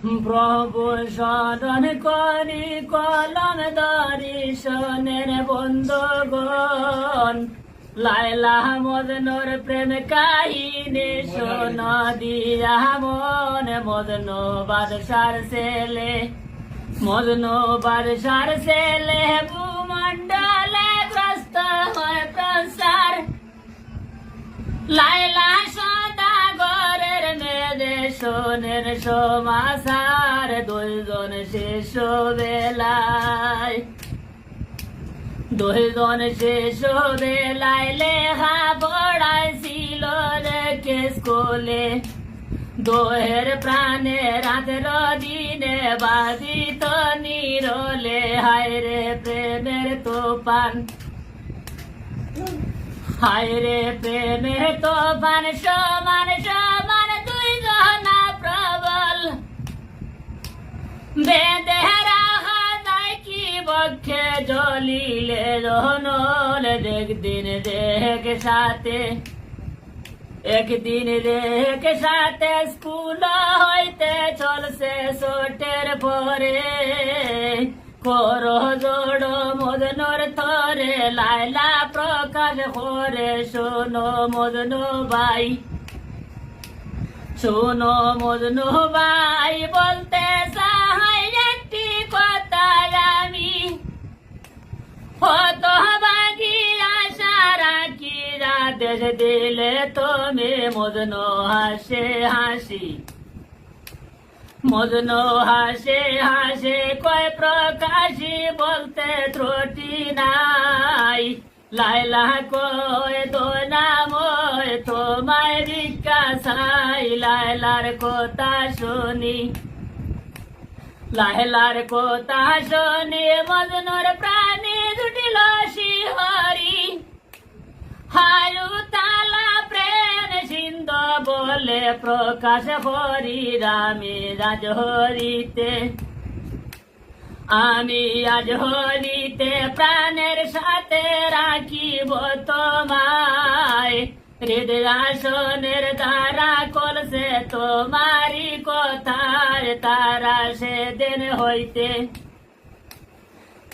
প্রভু শরণ করি কলম দর্শনের বন্ধগণ। লাইলা মদনর প্রেম কাহিনী শোন, দিয়া মন মদন বাদশার ছেলে। মদন বাদশার ছেলে, ভূমণ্ডলে গ্রস্ত হয় প্রসার। লাইলা সোনের সমাসার দুইজন শেষ বেলায়। দুইজন শেষ বেলায় লেখা পড়াইছিল রেখে স্কুলে। দোহের প্রাণে রাতের দিনে বাদিত নিরলে, হায় রে প্রেমের তোপান হায় রে প্রেমের তোফান, সমান সমান বেদে রাখা যায় কি বক্ষে জ্বলিলে রহনল একদিন দেখ সাথে, একদিন দেখ সাথে স্কুল হইতে চলছে সোটের পরে। কর জোড় মদনর থরে লাইলা প্রকাশ করে, শোনো মদন বাই শোনো মদন বাই বলতে চাই দেশ দিলে তুমি মদন হাসে হাসি। মদন হাসে হাসে কয় প্রকাশী বলতে ত্রুটি নাই। লাইলা কয় তো নাময় তোমায় ভিক্ষা সাই লাইলার কথা শুনি। লাইলার কথা শুনি মদনর প্রাণী জুটিল শিহরি। হারু তালা প্রেম সিন্ধ বলে প্রকাশ হরি রামে রাজ হরিতে। আমি আজ হরিতে প্রাণের সাথে রাখিব তোমায়। হৃদয়াসনের দ্বারা কলসে তোমারি কথার তারা সেদিন হইতে।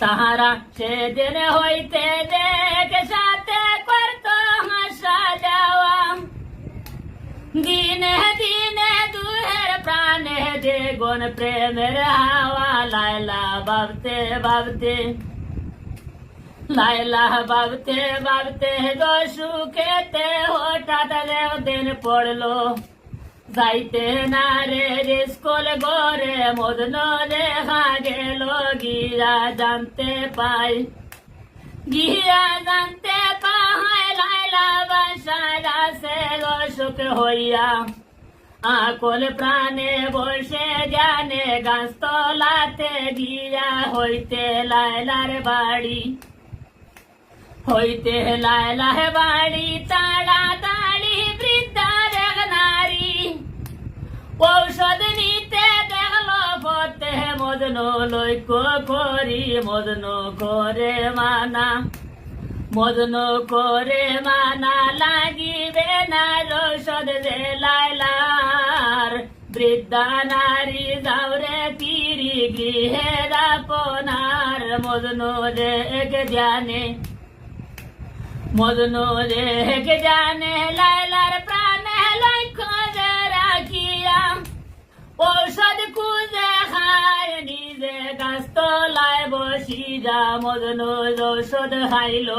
তাহারা সেদিন হইতে দেখ সাথে দিনে হঠাৎ দিন পড়ল যাইতে না রে স্কুল গরে মদন দেখা গেল গিরা জানতে পাই গিরা জানতে পাহাই লাইলা বাসায় আসে অসুখ প্রাণে বসে জানে গাছ তলাতে হইতে লাইলার বাড়ি। হইতে লাইলার বাড়ি, তাড়াতাড়ি বৃদ্ধা দেখ নারী। ঔষধ নিতে দেখল পথে মদন লৈক্য করি মদন করে মানা। মদন করে মানা লাগিবে না ঔষধ যে লাইলার। বৃদ্ধা নারী যাওরে তিরি গৃহের আপনার মদন রেখ জানে, মদন রেখ জানে লাইলার প্রাণে লক্ষ্য রাখিয়া। ঔষধ খুঁজে খায় নিজে গাছ তলায় বসি যা, মদন ঔষধ খাইল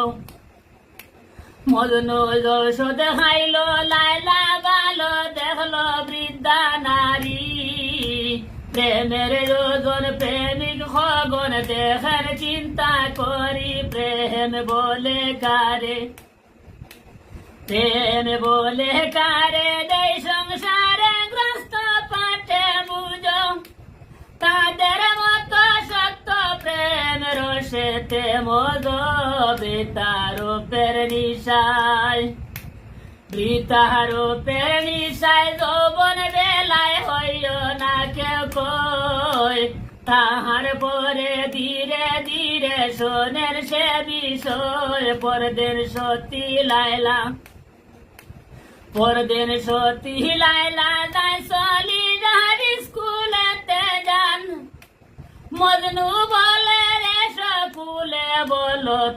মদন ঔষধ খাইল লাইলা গালো দেখল বৃদ্ধা নারী। প্রেমের যোজন প্রেমিক খগন দেখার চিন্তা করি, প্রেম বলে কারে? প্রেম বলে কারে? দেই সংসারে গ্রস্ত পাঠে বুঝো। তাদের প্রেম রসেতে মদ বৃতারোপের নিশায়। বৃতারোপের নিশায় যৌবন বেলায় হইও না কেউ কই। তাহার পরে ধীরে ধীরে সোনের সে বিষয় পরদের সতী লাইলা পরদিন সতী লাইলা যাই চলি যাহার স্কুলেতে বলো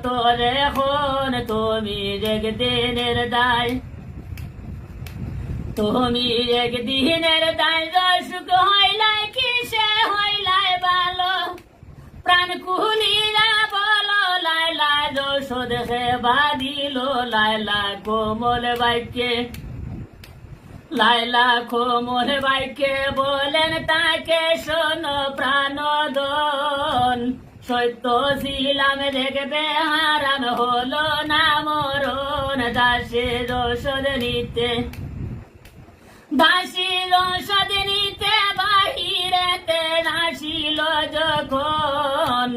তোরে এখন, তুমি একদিনের দায়। তুমি একদিনের দায় সুখ হইলাই কিসে হইলাই ভালো? প্রাণ কুলিরা বলো কোমল বাক্যে। লাইলা কোমল বাক্যে বলেন তাকে, শোনো প্রাণদন। সত্য ছিলাম দেখবে হারাম হলো না মরণ, দাসে রসদ নিতে। দাসী রসদ নিতে বাহিরেতে নাসিল যখন।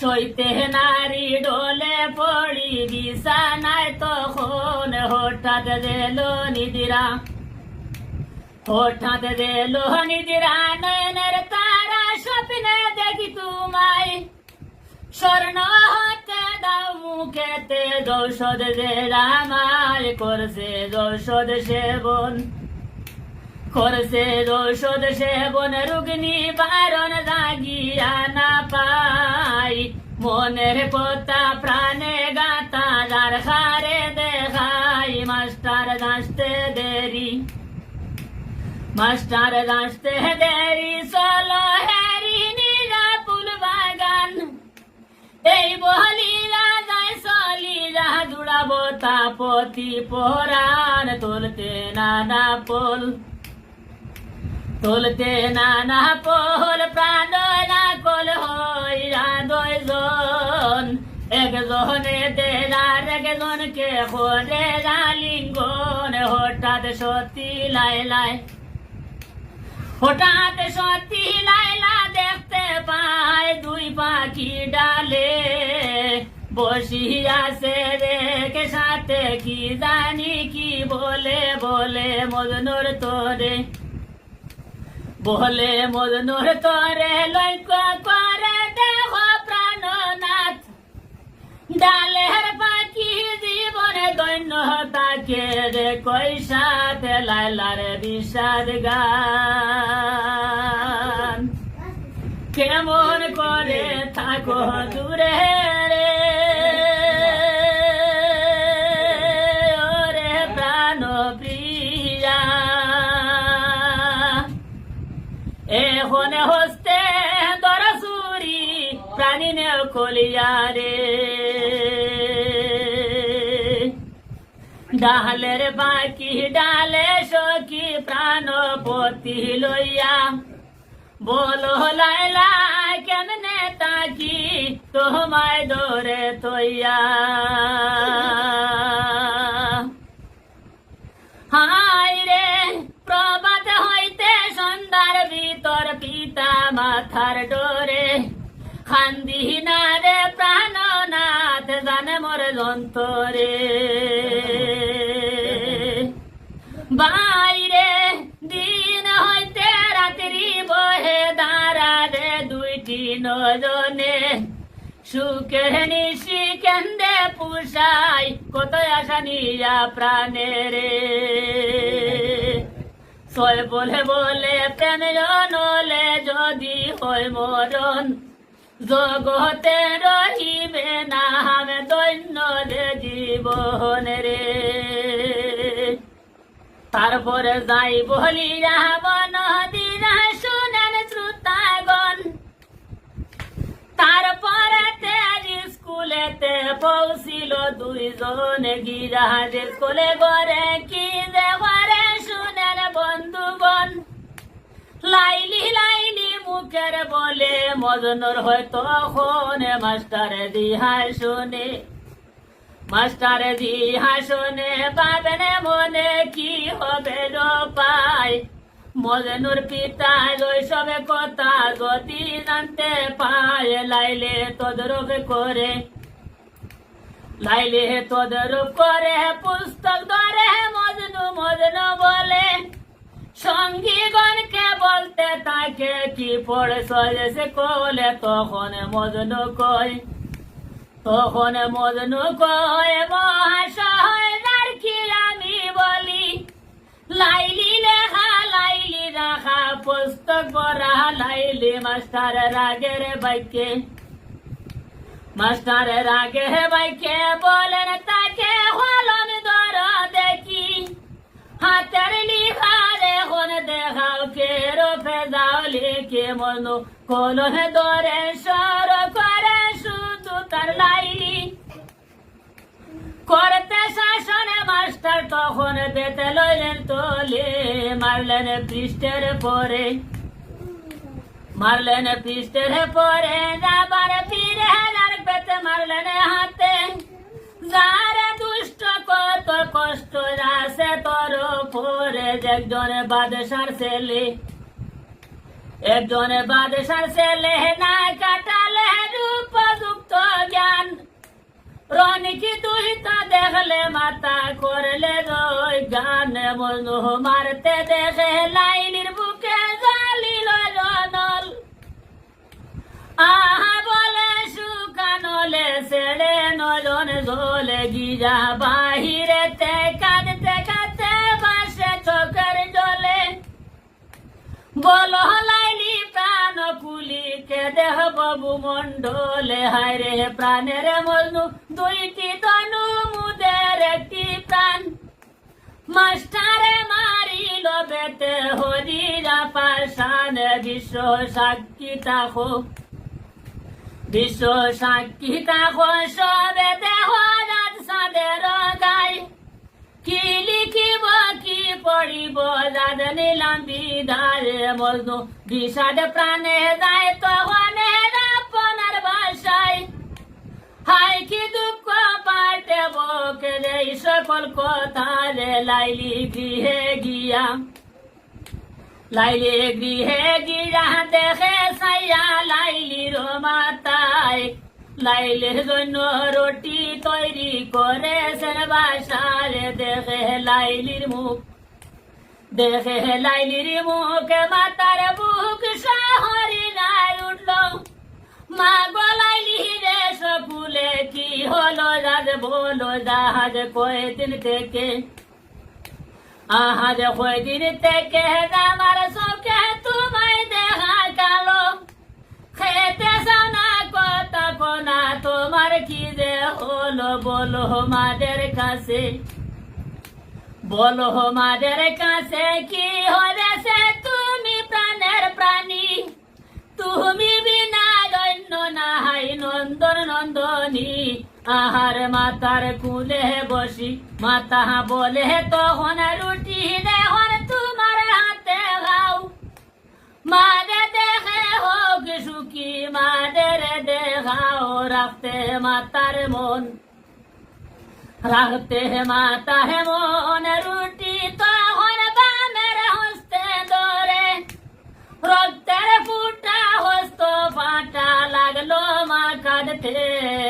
সইতে নারী ডোলে পড়ি বিছানায় তখন। হঠাৎ দিল নিদিরা। হঠাৎ দিল নিদিরা, নয়নের তারা স্বপ্নে দেখি তোমায়। করছে দৌষদ সেবন, রুগ্নি বারণ রাগিয়া না পাই। মনের কথা প্রাণে গাতা যার হারে দেখাই, মাস্টার দাসতে দেরি। মাস্টার দাসতে দেরি, চলো হেরি এই বহলি রাজায় চলি যাহা জুড়াবো তাপতি পোহরান তুলতে নানা পোল। তুলতে নানা পোল, প্রাণ না কল হইয়া দুইজন একজনে দেলার একজনকে হরে লিঙ্গন হঠাৎ সতী লাই লাই। হঠাৎ সতী লাইলা দেখতে পায় দুই পাখি ডালে। বসিয়াছে রেখে সাথে কি জানি কি বলে বলে মজনুর তোরে। বলে মজনুর তোরে, লক্ষ্য করে দেহ প্রাণনাথ। ডালের পাখি দৈন্য তাকে রে কৈশাতে লাইলার বিষাদ গান? কেমন করে থাকো দূরে রে? ওরে প্রাণ প্রিয়া। এখন হস্তে দরসুরি প্রাণী নে খলিয়া রে। ডালের বাকি, ডালে সখী প্রাণপতি লইয়া। বলো লাইলা কেমনে তাকি তোমায় দরে তৈয়া হাই রে প্রবাদ হইতে সন্ধ্যার ভিতর পিতা মাথার ডোরে। খান্দি না রে প্রাণনাথ জানে মোর যন্তরে। বহে দাঁড়া রে দুইটি নজনে সুখের নিশি কেন্দে পুষাই কত আশা নিয়া প্রাণে রে। সয় বলে বলে প্রেম নলে যদি হয় মরণ, জগতে রহিবে না আমি দৈন্য রে জীবন রে। তারপরে যাই বলি বন দিনা তারপরে তেজ স্কুলেতে পৌঁছিল দুইজন গিরাজ। স্কুলে গড়ে কি ঘরে শুনেন বন্ধুগণ। লাইলি লাইলি মুখের বলে মজনুর হয় তখন মাস্টার দিহায় শুনে। মাস্টার দিহা শুনে পাবেন মনে কি হবে রো পায় মজনুর পিতা সবে কথা যদি জানতে পায় লাইলে তদরূপ করে। লাইলে তদরূপ করে, পুস্তক ধরে, মজনু মজনু বলে। সঙ্গীগণকে বলতে তাকে কি পড়ে সে কোলে? তখন মজনু কয়, তখন মজনু কয়, মহাশয় নারকি আমি বলি, লাইলি লেখা লাইলি রাখা পুস্তক পড়া লাইলি মাস্টার রাগের বাক্যে মাস্টারের আগে বাইকে বলেন তাকে হলম ধর দেখি হাতের লিখারে কোন দেখাও কে রোপে যাও লিখে মনো কলহে ধরে সর করে শুধু তার লাইলি করতে শাসনে মাস্টার তখন বেতে লইলেন তোলে। মারলেন পৃষ্ঠের পরে। মারলেন পৃষ্ঠের পরে, যাবার ফিরে হেলার পেতে মারলেন হাতে। যারে দুষ্ট কত কষ্ট আসে তোর পরে একজন বাদশার ছেলে, একজন বাদশার ছেলে না কাটালে উপযুক্ত জ্ঞান। রনিকি তুই দেখলে মাতা করলে রই? গান মনু মারতে দেখে লাইনির বুকে জালিল জনল আহা বলে শুকানলে ছেড়ে নজন জলে গিরা বাহিরেতে কাঁদতে কাঁদতে বাসে চোখের জলে। বলো লাইলি প্রাণ কুলি কে দেহ বাবু মন্ডলে হায় রে প্রাণের মজনু দুইটি তনু মুদের মাস্টারে মারিল বেতে হরিরা পাশান বিশ্ব সাক্ষী তাকো বিশ্ব সাক্ষী তাকো সবে দেহ রাত সাদের গায়। কি লিখিব, কি পড়িব যাদ নিলাম বিদারে মজনু বিষাদ প্রাণে যায় তখন হাই কি দুঃখ পাটে বকে রে? সকল কথা রে? লাইলি গৃহে গিয়া। লাইলি গৃহে গিয়া দেখে সাইয়া লাইলির মাতায় লাইলের জন্য রুটি তৈরি করেছেন বাসারে দেখে লাইলির মুখ, দেখে লাইলির মুখে মাতার বুক শহরি নাই উঠল। মা গলাইলি রে সপুলে কি হলো রাজ বলো জাহাজ কয়দিন থেকে? আহাজ কয়দিন থেকে আমার চোখে তোমায় দেখা গেল। খেতে জানা কথা কোনা, তোমার কি যে হলো বলো মাদের কাছে? বলো মাদের কাছে কি হয়েছে তুমি প্রাণের প্রাণী? তুমি নাহাই নন্দন নন্দনী, আহার মাতার কুলে বসি। মাতা বলে, তখন রুটি দেহন তোমার হাতে খাও মারে দেখে হোক সুখী, মাদের দেখাও রাখতে মাতার মন। রাখতে মাতা হে মন।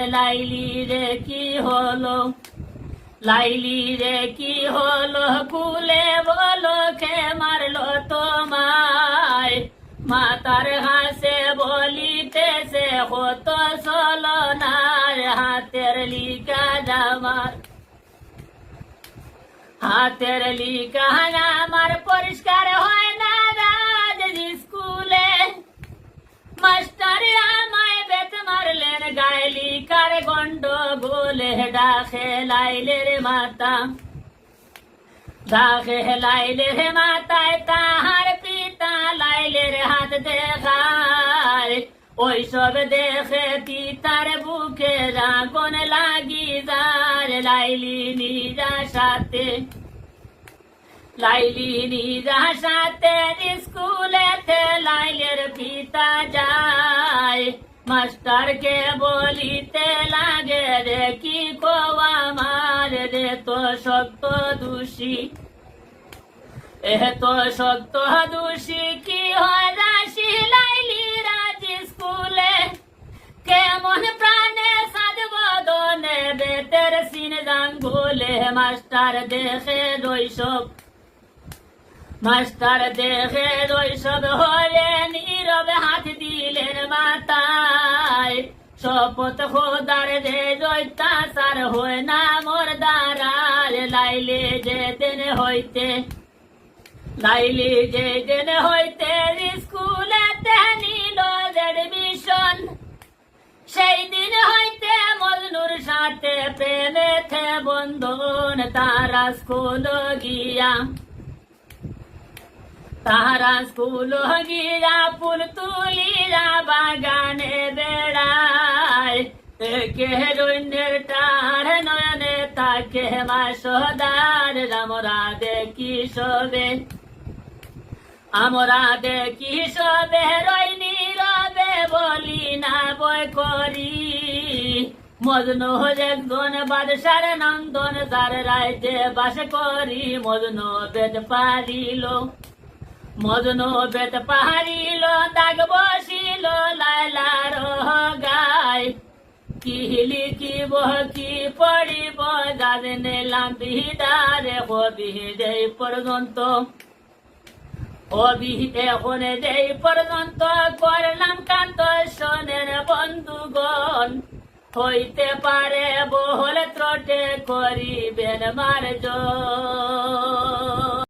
লাইলি রে কি হলো? লাইলি রে কি হলো? কুলে বলো মারলো তোমায়? মাতার হাসে বলিতেছে হত সলনার হাতের লিকা জামার। হাতের লিকা আমার পরিষ্কার হয় গন্ড গোলে ডাকে লাইলের মাতা। ডাকে লাইলের মাতায় তাহার পিতা লাইলের হাত দেখায়। ওই সব দেখে পিতার বুকে রাগন লাগি যার লাইলি নিজা সাথে। লাইলি নিজা সাথে স্কুলেতে লাইলের পিতা যায়। মাস্টারকে বলিতে লাগে রে, কি কো আমার রে, তো সত্য দোষী। এত সত্য দোষী, কি হয় রাশি লাইলি রাজ স্কুলে? কেমন প্রাণে সাধবদনে বেতের সিন গাঙ্গুলে মাস্টার দেখে রইসব মাস্টার দেখে রইসব হয়ে নীরবে হাত দিলেন মাতায় শপথ খোদার যে জৈতাচার হয় না মোর দ্বারার লাইলে যে দিন হইতে, লাইলি যে দিন হইতে স্কুলে নিল এডমিশন সেই দিন হইতে বন্ধুর সাথে প্রেমেতে বন্ধন, তারা স্কুল গিয়া তারা স্কুল গিয়া ফুল তুলিয়া বাগানে বেড়ায়। একে রৈন্যের টার নয়নে তাকে মাসদার রামরা দেখি সবে, আমরা দেখি সবে রইনি রবে বলি না বই করি। মজনু একজন বাদশার নন্দন তার রাইতে বাস করি। মজনু বেদ পারিল মজনু বেদ পারিল দাগ বসিল লাইলার গায় কিহিলি কি বহকি পড়িব গাজনে লাম্বিদারে হবি দেই পর্যন্ত। অবি এখন দেই পর্যন্ত করলাম কান্ত শোনেন বন্ধুগণ। হইতে পারে বহল ত্রটে করিবেন মার